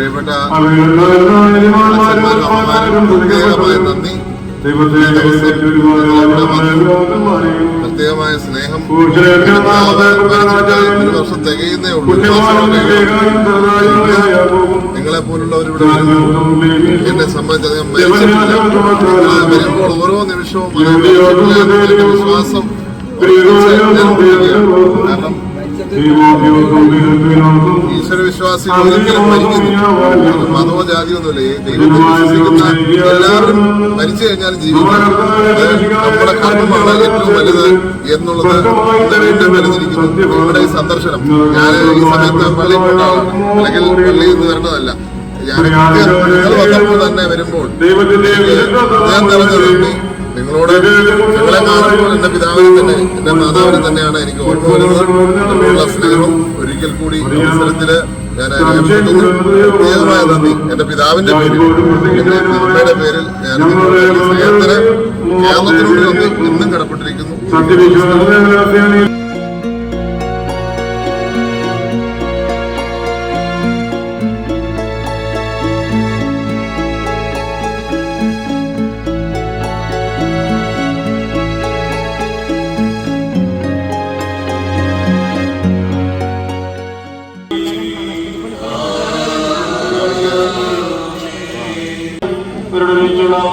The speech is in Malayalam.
പ്രിയപ്പെട്ട അച്ഛന്മാരും പ്രത്യേകമായ നന്ദി. പ്രത്യേകമായ സ്നേഹം. ഒരു വർഷം തികയുന്നേ ഉള്ളൂ. നിങ്ങളെ പോലുള്ളവരിവിടെ എന്നെ സംബന്ധിച്ച് മരിച്ചിട്ടില്ല. വരുമ്പോൾ ഓരോ നിമിഷവും വിശ്വാസം കാരണം ഈശ്വര വിശ്വാസികൾ ഒരിക്കലും മരിക്കുന്നില്ല മതമോ ഒന്നുമില്ല ഈ ദൈവത്തിൽ വിശ്വസിക്കുന്ന എല്ലാവരും മരിച്ചു കഴിഞ്ഞാൽ ജീവിക്കും. നമ്മുടെ കർമ്മമാണ് ഏറ്റവും വലുത് എന്നുള്ളത് വീണ്ടും നമ്മുടെ ഈ സന്ദർശനം. ഞാൻ ഈ സമയത്ത് പള്ളി പോണ്ട ആളാണ് അല്ലെങ്കിൽ പള്ളിയിൽ നിന്ന് വരേണ്ടതല്ല. ഞാൻ വന്നപ്പോൾ തന്നെ വരുമ്പോൾ ഞാൻ നിങ്ങളോട് നിങ്ങളെ കാണുമ്പോൾ എന്റെ പിതാവിനെ തന്നെ എന്റെ മാതാവിനെ തന്നെയാണ് എനിക്ക് ഓർമ്മ വരുന്നത്. ഒരിക്കൽ കൂടി അവസരത്തിൽ ഞാൻ പ്രത്യേകമായ നന്ദി. എന്റെ പിതാവിന്റെ പേരിൽ എന്റെ അമ്മയുടെ പേരിൽ ഞാൻ സ്നേഹത്തിന് കേരളത്തിനോട് നന്ദി ഇന്നും കടപ്പെട്ടിരിക്കുന്നു. പിറളിച്ചളവാ